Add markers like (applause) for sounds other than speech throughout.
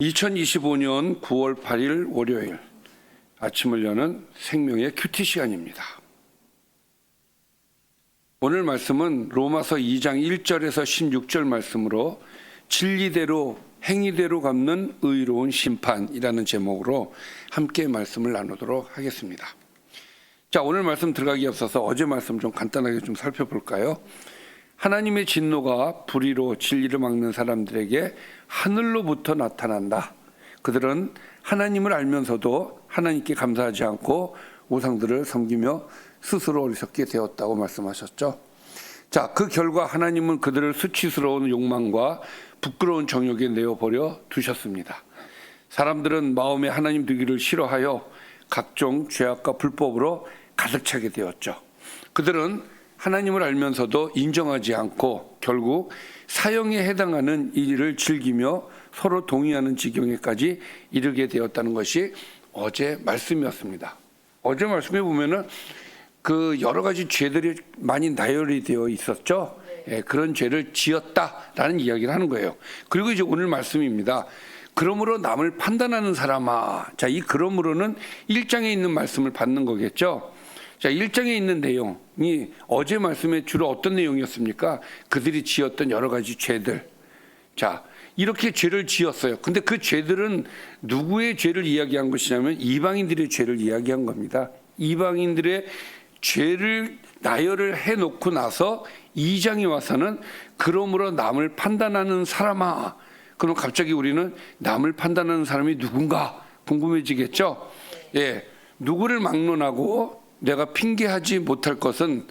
2025년 9월 8일 월요일 아침을 여는 생명의 큐티 시간입니다. 오늘 말씀은 로마서 2장 1절에서 16절 말씀으로 진리대로 행위대로 갚는 의로운 심판이라는 제목으로 함께 말씀을 나누도록 하겠습니다. 자, 오늘 말씀 들어가기 앞서서 어제 말씀 좀 간단하게 좀 살펴볼까요? 하나님의 진노가 불의로 진리를 막는 사람들에게 하늘로부터 나타난다. 그들은 하나님을 알면서도 하나님께 감사하지 않고 우상들을 섬기며 스스로 어리석게 되었다고 말씀하셨죠. 자, 그 결과 하나님은 그들을 수치스러운 욕망과 부끄러운 정욕에 내어버려 두셨습니다. 사람들은 마음에 하나님 되기를 싫어하여 각종 죄악과 불법으로 가득 차게 되었죠. 그들은 하나님을 알면서도 인정하지 않고 결국 사형에 해당하는 일을 즐기며 서로 동의하는 지경에까지 이르게 되었다는 것이 어제 말씀이었습니다. 어제 말씀에 보면은 그 여러 가지 죄들이 많이 나열이 되어 있었죠. 예, 그런 죄를 지었다라는 이야기를 하는 거예요. 그리고 이제 오늘 말씀입니다. 그러므로 남을 판단하는 사람아. 자, 이 그러므로는 1장에 있는 말씀을 받는 거겠죠. 자, 1장에 있는 내용이 어제 말씀에 주로 어떤 내용이었습니까? 그들이 지었던 여러 가지 죄들. 자, 이렇게 죄를 지었어요. 근데 그 죄들은 누구의 죄를 이야기한 것이냐면 이방인들의 죄를 이야기한 겁니다. 이방인들의 죄를 나열을 해 놓고 나서 2장에 와서는 그러므로 남을 판단하는 사람아. 그럼 갑자기 우리는 남을 판단하는 사람이 누군가 궁금해지겠죠? 예. 누구를 막론하고 내가 핑계하지 못할 것은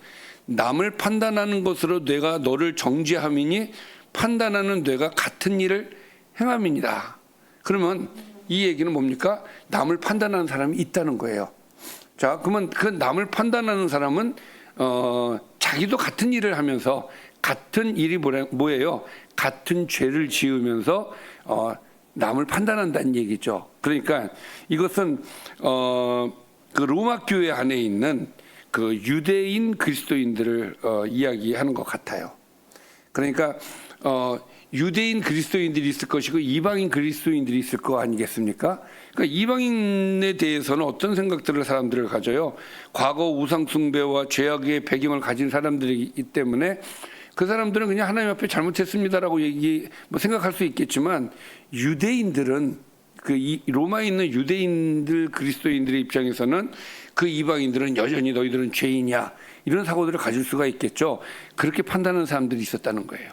남을 판단하는 것으로 내가 너를 정죄함이니 판단하는 뇌가 같은 일을 행함이니라. 그러면 이 얘기는 뭡니까? 남을 판단하는 사람이 있다는 거예요. 자, 그러면 그 남을 판단하는 사람은 어, 자기도 같은 일을 하면서 같은 일이 뭐예요? 같은 죄를 지으면서 어, 남을 판단한다는 얘기죠. 그러니까 이것은 어, 그 로마 교회 안에 있는 그 유대인 그리스도인들을 어, 이야기하는 것 같아요. 그러니까 어, 유대인 그리스도인들이 있을 것이고 이방인 그리스도인들이 있을 거 아니겠습니까? 그러니까 이방인에 대해서는 어떤 생각들을 사람들을 가져요? 과거 우상 숭배와 죄악의 배경을 가진 사람들이기 때문에 그 사람들은 그냥 하나님 앞에 잘못했습니다라고 얘기 뭐 생각할 수 있겠지만 유대인들은 그이 로마에 있는 유대인들 그리스도인들의 입장에서는 그 이방인들은 여전히 너희들은 죄인이야 이런 사고들을 가질 수가 있겠죠. 그렇게 판단하는 사람들이 있었다는 거예요.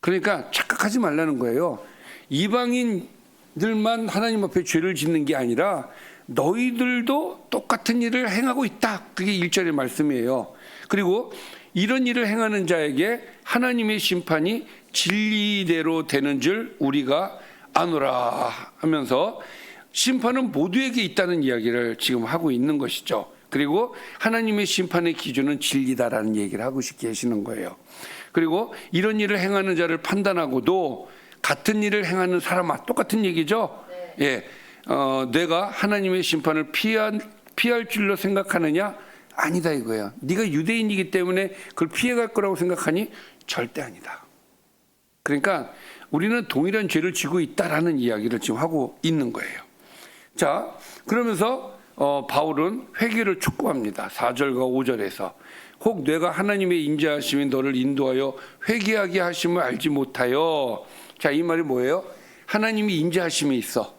그러니까 착각하지 말라는 거예요. 이방인들만 하나님 앞에 죄를 짓는 게 아니라 너희들도 똑같은 일을 행하고 있다. 그게 일절의 말씀이에요. 그리고 이런 일을 행하는 자에게 하나님의 심판이 진리대로 되는 줄 우리가 아노라 하면서 심판은 모두에게 있다는 이야기를 지금 하고 있는 것이죠. 그리고 하나님의 심판의 기준은 진리다라는 얘기를 하고 계시는 거예요. 그리고 이런 일을 행하는 자를 판단하고도 같은 일을 행하는 사람아 똑같은 얘기죠. 예, 어, 내가 하나님의 심판을 피한, 피할 줄로 생각하느냐? 아니다 이거야. 네가 유대인이기 때문에 그걸 피해갈 거라고 생각하니 절대 아니다. 그러니까 우리는 동일한 죄를 지고 있다라는 이야기를 지금 하고 있는 거예요. 자, 그러면서 어, 바울은 회개를 촉구합니다. 4절과 5절에서 혹 내가 하나님의 인자하심이 너를 인도하여 회개하게 하심을 알지 못하여 자, 이 말이 뭐예요? 하나님이 인자하심이 있어.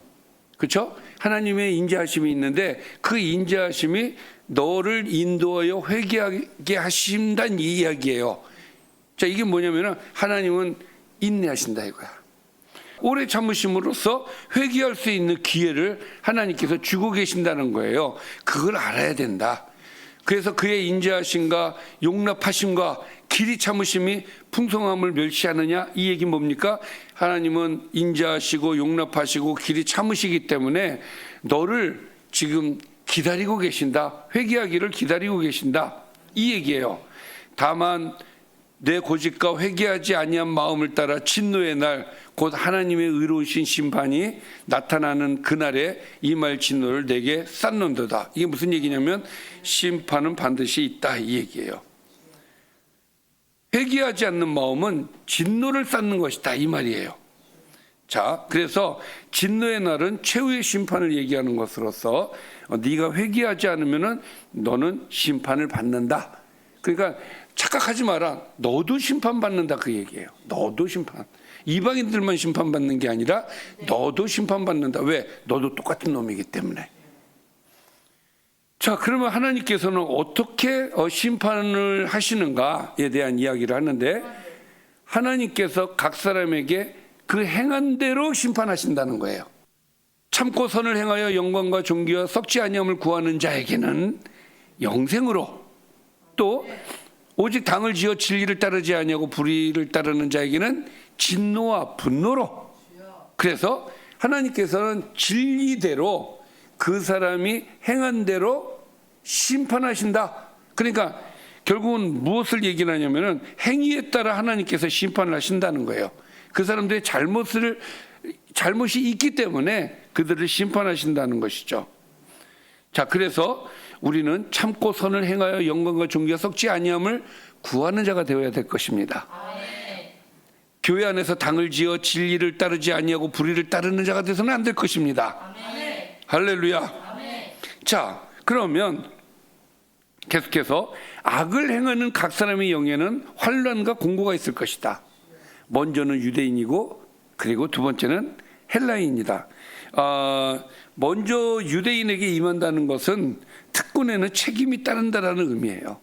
그렇죠? 하나님의 인자하심이 있는데 그 인자하심이 너를 인도하여 회개하게 하신다는 이 이야기예요. 자, 이게 뭐냐면은 하나님은 인내하신다 이거야. 오래 참으심으로써 회개할 수 있는 기회를 하나님께서 주고 계신다는 거예요. 그걸 알아야 된다. 그래서 그의 인자하심과 용납하심과 길이 참으심이 풍성함을 멸시하느냐 이 얘기 뭡니까? 하나님은 인자하시고 용납하시고 길이 참으시기 때문에 너를 지금 기다리고 계신다. 회개하기를 기다리고 계신다. 이 얘기예요. 다만 내 고집과 회개하지 아니한 마음을 따라 진노의 날 곧 하나님의 의로우신 심판이 나타나는 그날에 이 말 진노를 내게 쌓는도다. 이게 무슨 얘기냐면 심판은 반드시 있다 이 얘기예요. 회개하지 않는 마음은 진노를 쌓는 것이다 이 말이에요. 자, 그래서 진노의 날은 최후의 심판을 얘기하는 것으로서 어, 네가 회개하지 않으면은 너는 심판을 받는다. 그러니까 착각하지 마라. 너도 심판 받는다 그 얘기예요. 너도 심판. 이방인들만 심판 받는 게 아니라 너도 심판 받는다. 왜? 너도 똑같은 놈이기 때문에. 자, 그러면 하나님께서는 어떻게 어, 심판을 하시는가에 대한 이야기를 하는데 하나님께서 각 사람에게 그 행한 대로 심판하신다는 거예요. 참고 선을 행하여 영광과 존귀와 썩지 아니함을 구하는 자에게는 영생으로 또 오직 당을 지어 진리를 따르지 아니하고 불의를 따르는 자에게는 진노와 분노로 그래서 하나님께서는 진리대로 그 사람이 행한 대로 심판하신다. 그러니까 결국은 무엇을 얘기를 하냐면은 행위에 따라 하나님께서 심판을 하신다는 거예요. 그 사람들의 잘못을 잘못이 있기 때문에 그들을 심판하신다는 것이죠. 자, 그래서 우리는 참고 선을 행하여 영광과 존귀가 썩지 아니함을 구하는 자가 되어야 될 것입니다. 교회 안에서 당을 지어 진리를 따르지 아니하고 불의를 따르는 자가 돼서는 안 될 것입니다. 할렐루야. 자, 그러면 계속해서 악을 행하는 각 사람의 영에는 환란과 공고가 있을 것이다. 먼저는 유대인이고 그리고 두 번째는 헬라인이다. 아, 먼저 유대인에게 임한다는 것은 특권에는 책임이 따른다라는 의미예요.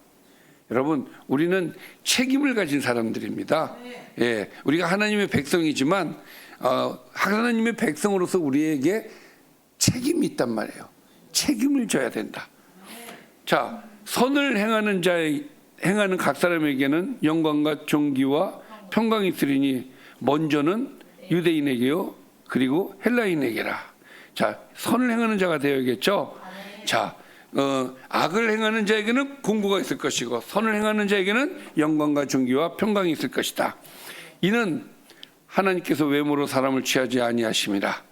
여러분, 우리는 책임을 가진 사람들입니다. 예, 우리가 하나님의 백성이지만 어, 하나님의 백성으로서 우리에게 책임이 있단 말이에요. 책임을 져야 된다. 자, 선을 행하는 자의 행하는 각 사람에게는 영광과 존귀와 평강이 있으리니 먼저는 유대인에게요 그리고 헬라인에게라. 자, 선을 행하는 자가 되어야겠죠. 자, 어, 악을 행하는 자에게는 공고가 있을 것이고 선을 행하는 자에게는 영광과 존귀와 평강이 있을 것이다. 이는 하나님께서 외모로 사람을 취하지 아니하심이라.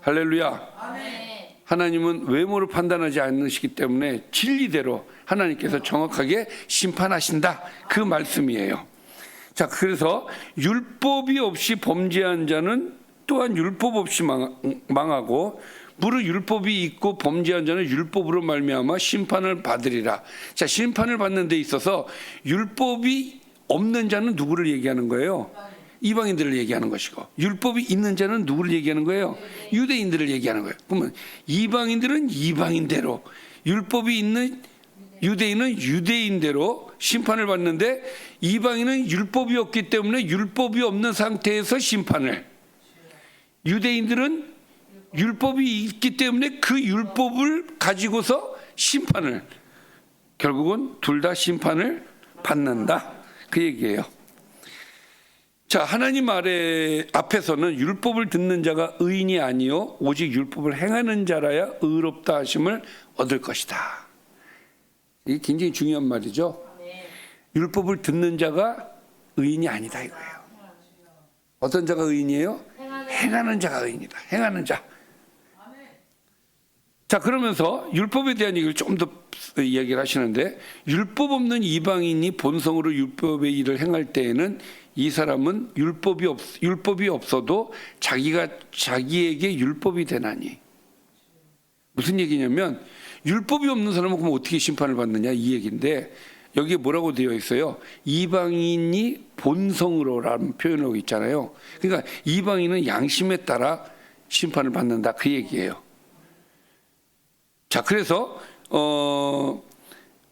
할렐루야. 하나님은 외모를 판단하지 않으시기 때문에 진리대로 하나님께서 정확하게 심판하신다. 그 말씀이에요. 자, 그래서 율법이 없이 범죄한 자는 또한 율법 없이 망- 망하고 무릇 율법이 있고 범죄한 자는 율법으로 말미암아 심판을 받으리라. 자, 심판을 받는 데 있어서 율법이 없는 자는 누구를 얘기하는 거예요? 이방인들을 얘기하는 것이고 율법이 있는 자는 누구를 얘기하는 거예요? 유대인들을 얘기하는 거예요. 그러면 이방인들은 이방인대로 율법이 있는 유대인은 유대인대로 심판을 받는데 이방인은 율법이 없기 때문에 율법이 없는 상태에서 심판을 유대인들은 율법이 있기 때문에 그 율법을 가지고서 심판을 결국은 둘 다 심판을 받는다 그 얘기예요. 자 하나님 아래 앞에서는 율법을 듣는 자가 의인이 아니요 오직 율법을 행하는 자라야 의롭다 하심을 얻을 것이다. 이게 굉장히 중요한 말이죠. 율법을 듣는 자가 의인이 아니다 이거예요. 어떤 자가 의인이에요? 행하는 자가 의인이다. 행하는 자. 자 그러면서 율법에 대한 얘기를 좀더 이야기를 하시는데 율법 없는 이방인이 본성으로 율법의 일을 행할 때에는 이 사람은 율법이 없 율법이 없어도 자기가 자기에게 율법이 되나니 무슨 얘기냐면 율법이 없는 사람은 그럼 어떻게 심판을 받느냐 이 얘기인데 여기에 뭐라고 되어 있어요? 이방인이 본성으로라는 표현하고 있잖아요. 그러니까 이방인은 양심에 따라 심판을 받는다 그 얘기예요. 자, 그래서 어,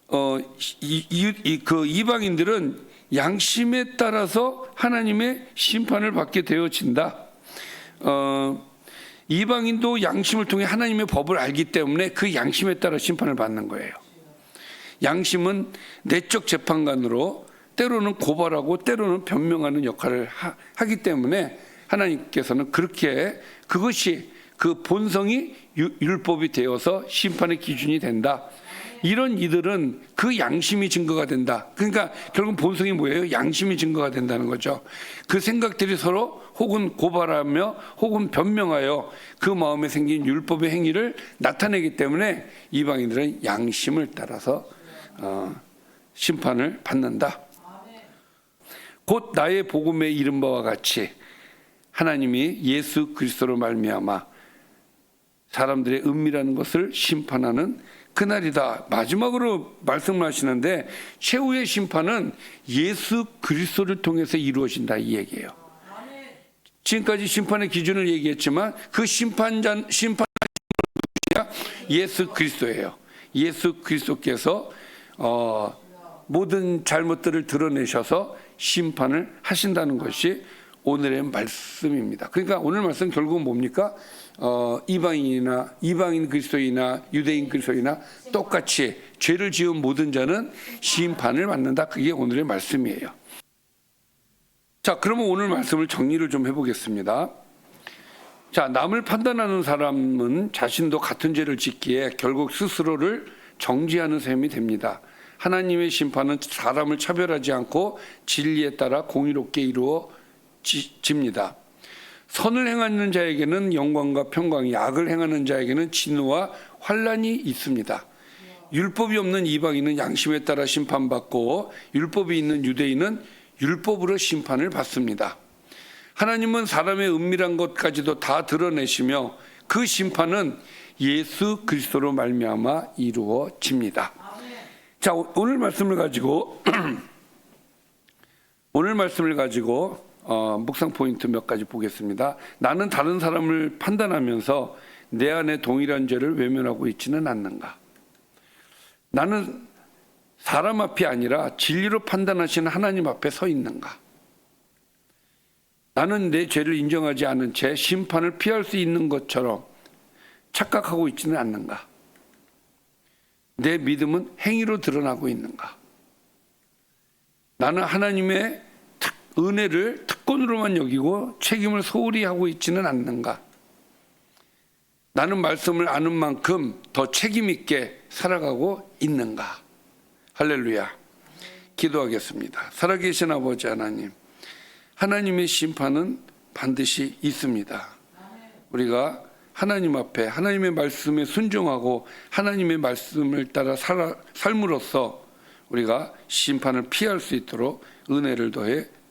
어, 이, 이, 이, 그 이방인들은 양심에 따라서 하나님의 심판을 받게 되어진다. 어, 이방인도 양심을 통해 하나님의 법을 알기 때문에 그 양심에 따라 심판을 받는 거예요. 양심은 내적 재판관으로 때로는 고발하고 때로는 변명하는 역할을 하, 하기 때문에 하나님께서는 그렇게 그것이 그 본성이 유- 율법이 되어서 심판의 기준이 된다. 이런 이들은 그 양심이 증거가 된다. 그러니까 결국 본성이 뭐예요? 양심이 증거가 된다는 거죠. 그 생각들이 서로 혹은 고발하며 혹은 변명하여 그 마음에 생긴 율법의 행위를 나타내기 때문에 이방인들은 양심을 따라서 어, 심판을 받는다. 곧 나의 복음에 이른 바와 같이 하나님이 예수 그리스도로 말미암아 사람들의 은밀한 것을 심판하는 그날이다. 마지막으로 말씀하시는데 최후의 심판은 예수 그리스도를 통해서 이루어진다 이 얘기예요. 지금까지 심판의 기준을 얘기했지만 그 심판자 심판 예수 그리스도예요. 예수 그리스도께서 어, 모든 잘못들을 드러내셔서 심판을 하신다는 것이 오늘의 말씀입니다. 그러니까 오늘 말씀 결국은 뭡니까? 어, 이방인이나 이방인 그리스도이나 유대인 그리스도이나 똑같이 죄를 지은 모든 자는 심판을 받는다. 그게 오늘의 말씀이에요. 자, 그러면 오늘 말씀을 정리를 좀 해보겠습니다. 자, 남을 판단하는 사람은 자신도 같은 죄를 짓기에 결국 스스로를 정지하는 셈이 됩니다. 하나님의 심판은 사람을 차별하지 않고 진리에 따라 공의롭게 이루어집니다. 선을 행하는 자에게는 영광과 평강이, 악을 행하는 자에게는 진노와 환란이 있습니다. 율법이 없는 이방인은 양심에 따라 심판받고 율법이 있는 유대인은 율법으로 심판을 받습니다. 하나님은 사람의 은밀한 것까지도 다 드러내시며 그 심판은 예수 그리스도로 말미암아 이루어집니다. 자, 오- 오늘 말씀을 가지고 (clears throat) 오늘 말씀을 가지고 어, 묵상 포인트 몇 가지 보겠습니다. 나는 다른 사람을 판단하면서 내 안에 동일한 죄를 외면하고 있지는 않는가? 나는 사람 앞이 아니라 진리로 판단하시는 하나님 앞에 서 있는가? 나는 내 죄를 인정하지 않은 채 심판을 피할 수 있는 것처럼 착각하고 있지는 않는가? 내 믿음은 행위로 드러나고 있는가? 나는 하나님의 특- 은혜를 특권으로만 여기고 책임을 소홀히 하고 있지는 않는가? 나는 말씀을 아는 만큼 더 책임 있게 살아가고 있는가? 할렐루야. 기도하겠습니다. 살아계신 아버지 하나님, 하나님의 심판은 반드시 있습니다. 우리가 하나님 앞에 하나님의 말씀에 순종하고 하나님의 말씀을 따라 살아, 삶으로써 우리가 심판을 피할 수 있도록 은혜를 더해